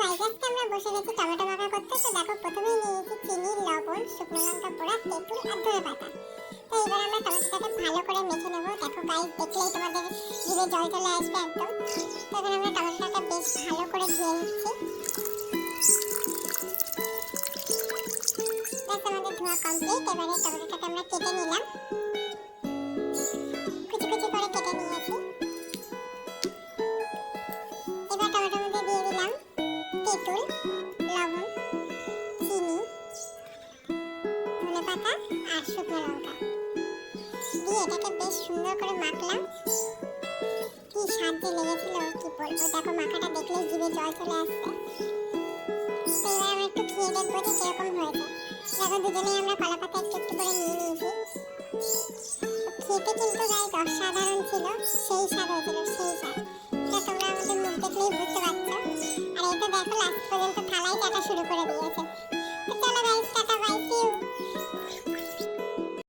আমরা বসে গেছি টমেটো মাখা করতে। তো দেখো, প্রথমেই নিয়েছি চিনি, লবণ, শুকনো লঙ্কা, পোড়া, তেঁতুল ভালো করে মেখে নেব। দেখো গাইজ দেখলেই তোমাদের জিভে জল চলে আসবে একদম। তো এবার আমরা টমেটোটাকে ভালো করে নিচ্ছি। ব্যাস, আমাদের ধোয়া কমপ্লিট এবারে টমেটোটাকে আমরা কেটে নিলাম। পাতা আর শুকনো লঙ্কা। দিয়ে এটাকে বেশ সুন্দর করে মাখলাম। কি স্বাদ লেগেছিল, কি বলব? দেখো, মাখাটা দেখলেই জিভে জল চলে আসছে। আমরা একটু খেয়ে দেখব যে ছিল, সেই স্বাদ হয়েছিল, সেই স্বাদ। এটা তোমরা আমাদের আর এটা দেখো লাস্ট পর্যন্ত থালাই চাটা শুরু করে দিয়েছে।